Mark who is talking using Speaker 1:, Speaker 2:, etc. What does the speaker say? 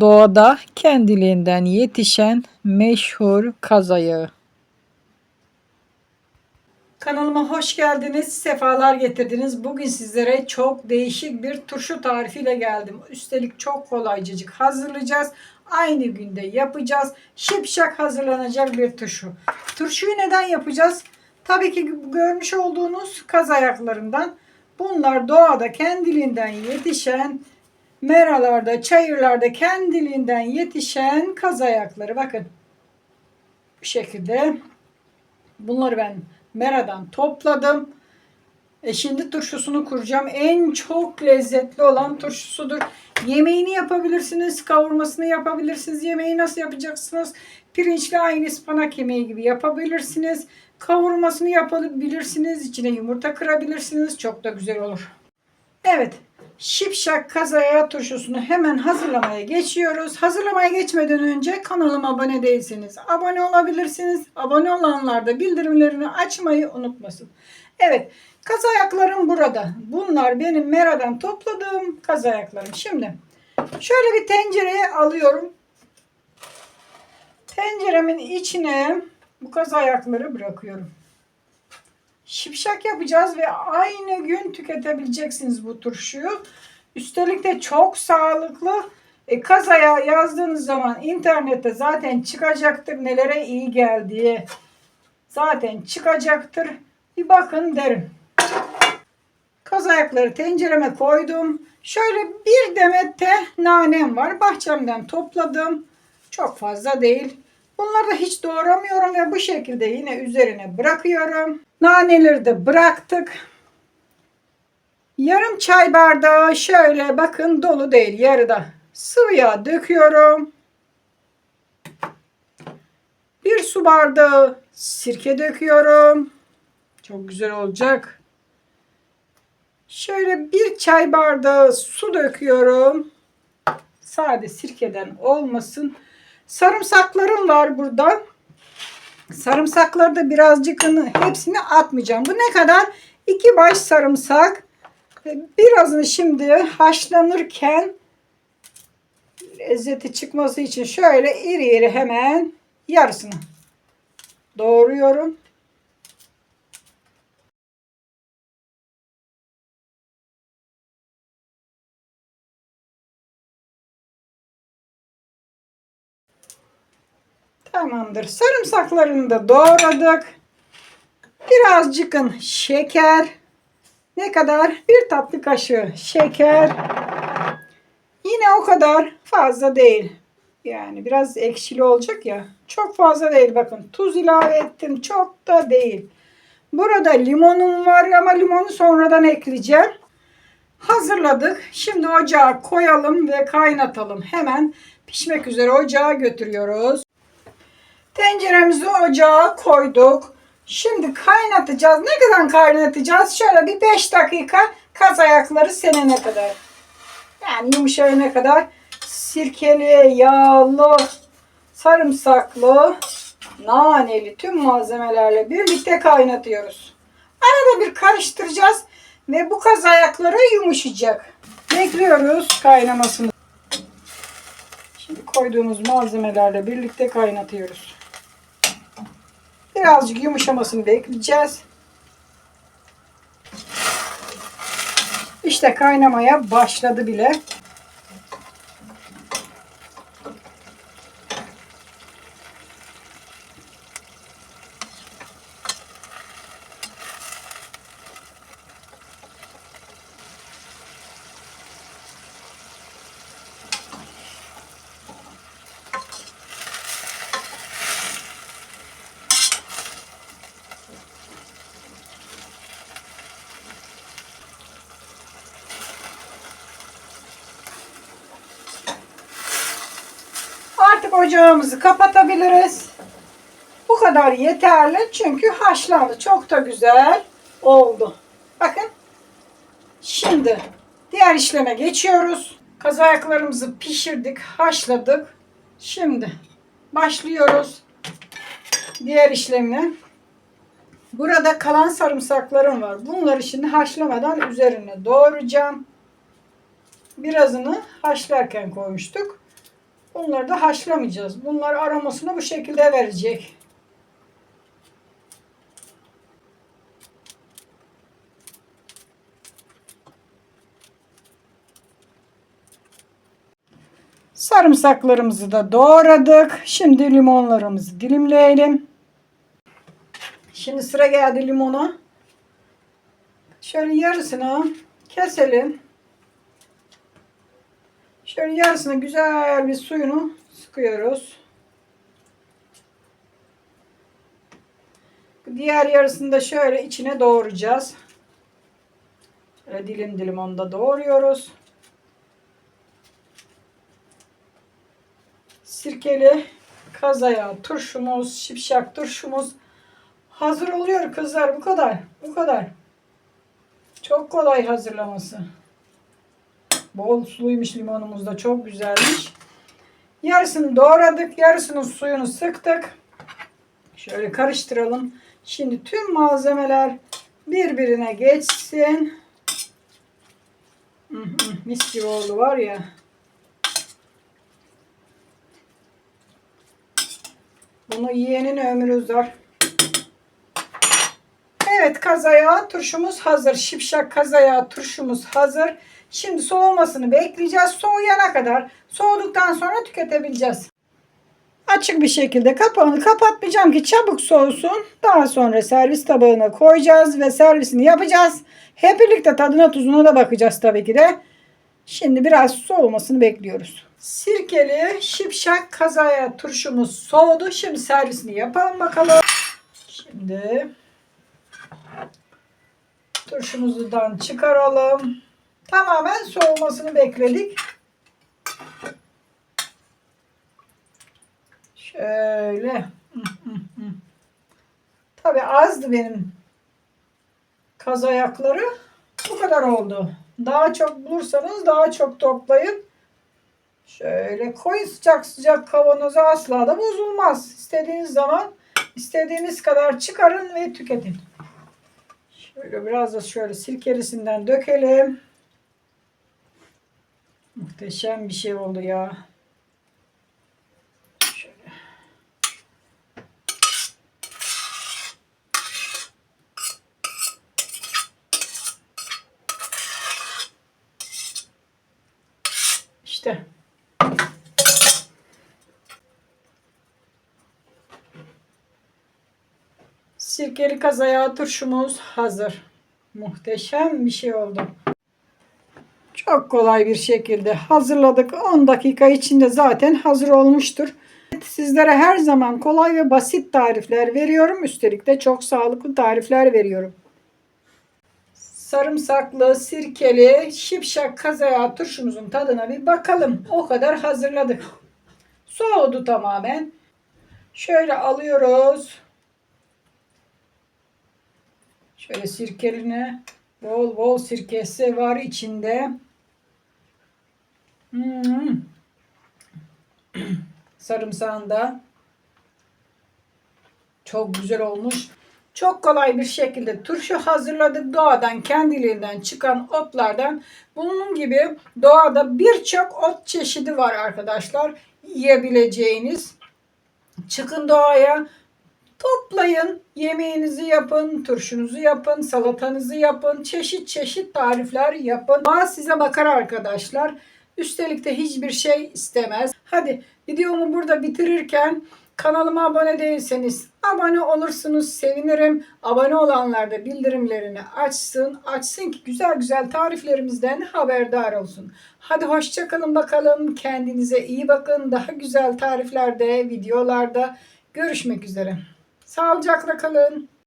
Speaker 1: Doğada kendiliğinden yetişen meşhur kaz ayağı. Kanalıma hoş geldiniz, sefalar getirdiniz. Bugün sizlere çok değişik bir turşu tarifiyle geldim. Üstelik çok kolaycacık hazırlayacağız. Aynı günde yapacağız. Şipşak hazırlanacak bir turşu. Turşuyu neden yapacağız? Tabii ki görmüş olduğunuz kaz ayaklarından. Bunlar doğada kendiliğinden yetişen meralarda, çayırlarda kendiliğinden yetişen kaz ayakları. Bakın bu şekilde bunları ben meradan topladım. E şimdi turşusunu kuracağım. En çok lezzetli olan turşusudur. Yemeğini yapabilirsiniz, kavurmasını yapabilirsiniz. Yemeği nasıl yapacaksınız? Pirinçli aynı ıspanak yemeği gibi yapabilirsiniz. Kavurmasını yapabilirsiniz. İçine yumurta kırabilirsiniz. Çok da güzel olur. Evet. Şipşak kazaya turşusunu hemen hazırlamaya geçiyoruz. Hazırlamaya geçmeden önce kanalıma abone değilseniz abone olabilirsiniz. Abone olanlar da bildirimlerini açmayı unutmasın. Evet kaz ayaklarım burada. Bunlar benim meradan topladığım kaz ayaklarım. Şimdi şöyle bir tencereye alıyorum. Tenceremin içine bu kaz ayakları bırakıyorum. Şipşak yapacağız ve aynı gün tüketebileceksiniz bu turşuyu. Üstelik de çok sağlıklı. E, kazaya yazdığınız zaman internette zaten çıkacaktır nelere iyi geldiği. Zaten çıkacaktır. Bir bakın derim. Kaz ayakları tencereme koydum. Şöyle bir demet de nanem var. Bahçemden topladım. Çok fazla değil. Bunları da hiç doğramıyorum ve bu şekilde yine üzerine bırakıyorum. Naneleri de bıraktık. Yarım çay bardağı şöyle bakın dolu değil yarıda sıvı yağ döküyorum. Bir su bardağı sirke döküyorum. Çok güzel olacak. Şöyle bir çay bardağı su döküyorum. Sade sirkeden olmasın. Sarımsaklarım var burada. Sarımsakları da birazcık hepsini atmayacağım. Bu ne kadar? İki baş sarımsak. Birazını şimdi haşlanırken lezzeti çıkması için şöyle iri iri hemen yarısını doğruyorum. Tamamdır. Sarımsaklarını da doğradık. Birazcıkın şeker. Ne kadar? Bir tatlı kaşığı şeker. Yine o kadar fazla değil. Yani biraz ekşili olacak ya. Çok fazla değil bakın. Tuz ilave ettim. Çok da değil. Burada limonum var ama limonu sonradan ekleyeceğim. Hazırladık. Şimdi ocağa koyalım ve kaynatalım. Hemen pişmek üzere ocağa götürüyoruz. Tenceremizi ocağa koyduk. Şimdi kaynatacağız. Ne kadar kaynatacağız? Şöyle bir 5 dakika kaz ayakları senene kadar. Yani yumuşayana kadar sirkeli, yağlı, sarımsaklı, naneli tüm malzemelerle birlikte kaynatıyoruz. Arada bir karıştıracağız ve bu kaz ayakları yumuşayacak. Bekliyoruz kaynamasını. Şimdi koyduğumuz malzemelerle birlikte kaynatıyoruz. Birazcık yumuşamasını bekleyeceğiz. İşte kaynamaya başladı bile. Artık ocağımızı kapatabiliriz. Bu kadar yeterli çünkü haşlandı. Çok da güzel oldu. Bakın. Şimdi diğer işleme geçiyoruz. Kaz ayaklarımızı pişirdik, haşladık. Şimdi başlıyoruz diğer işlemine. Burada kalan sarımsaklarım var. Bunları şimdi haşlamadan üzerine doğrayacağım. Birazını haşlarken koymuştuk. Bunları da haşlamayacağız. Bunlar aromasını bu şekilde verecek. Sarımsaklarımızı da doğradık. Şimdi limonlarımızı dilimleyelim. Şimdi sıra geldi limona. Şöyle yarısını keselim. Şöyle yarısını güzel bir suyunu sıkıyoruz. Diğer yarısını da şöyle içine doğrayacağız. Şöyle dilim dilim onu da doğruyoruz. Sirkeli kazaya turşumuz, şipşak turşumuz hazır oluyor kızlar. Bu kadar. Bu kadar. Çok kolay hazırlaması. Bol suluymuş limonumuz da çok güzelmiş. Yarısını doğradık. Yarısının suyunu sıktık. Şöyle karıştıralım. Şimdi tüm malzemeler birbirine geçsin. Mis gibi oldu var ya. Bunu yiyenin ömrü uzar. Evet kazaya turşumuz hazır. Şipşak kazaya turşumuz hazır. Şimdi soğumasını bekleyeceğiz. Soğuyana kadar soğuduktan sonra tüketebileceğiz. Açık bir şekilde kapağını kapatmayacağım ki çabuk soğusun. Daha sonra servis tabağına koyacağız ve servisini yapacağız. Hep birlikte tadına tuzuna da bakacağız tabii ki de. Şimdi biraz soğumasını bekliyoruz. Sirkeli şipşak kazaya turşumuz soğudu. Şimdi servisini yapalım bakalım. Şimdi turşumuzdan çıkaralım. Tamamen soğumasını bekledik. Şöyle. Tabi azdı benim kaz ayakları. Bu kadar oldu. Daha çok bulursanız daha çok toplayın. Şöyle koyun sıcak sıcak kavanoza asla da bozulmaz. İstediğiniz zaman istediğiniz kadar çıkarın ve tüketin. Şöyle biraz da şöyle sirkelisinden dökelim. Muhteşem bir şey oldu ya. Şöyle. İşte. Sirkeli kazaya turşumuz hazır. Muhteşem bir şey oldu. Çok kolay bir şekilde hazırladık. 10 dakika içinde zaten hazır olmuştur. Sizlere her zaman kolay ve basit tarifler veriyorum. Üstelik de çok sağlıklı tarifler veriyorum. Sarımsaklı, sirkeli, şipşak kazaya turşumuzun tadına bir bakalım. O kadar hazırladık. Soğudu tamamen. Şöyle alıyoruz. Şöyle sirkeline bol bol sirkesi var içinde. Hmm. Sarımsağında çok güzel olmuş. Çok kolay bir şekilde turşu hazırladık. Doğadan kendiliğinden çıkan otlardan. Bunun gibi doğada birçok ot çeşidi var arkadaşlar. Yiyebileceğiniz. Çıkın doğaya. Toplayın, yemeğinizi yapın, turşunuzu yapın, salatanızı yapın, çeşit çeşit tarifler yapın. Doğa size bakar arkadaşlar. Üstelik de hiçbir şey istemez. Hadi videomu burada bitirirken kanalıma abone değilseniz abone olursunuz sevinirim. Abone olanlar da bildirimlerini açsın. Açsın ki güzel güzel tariflerimizden haberdar olsun. Hadi hoşçakalın bakalım. Kendinize iyi bakın. Daha güzel tariflerde, videolarda görüşmek üzere. Sağlıcakla kalın.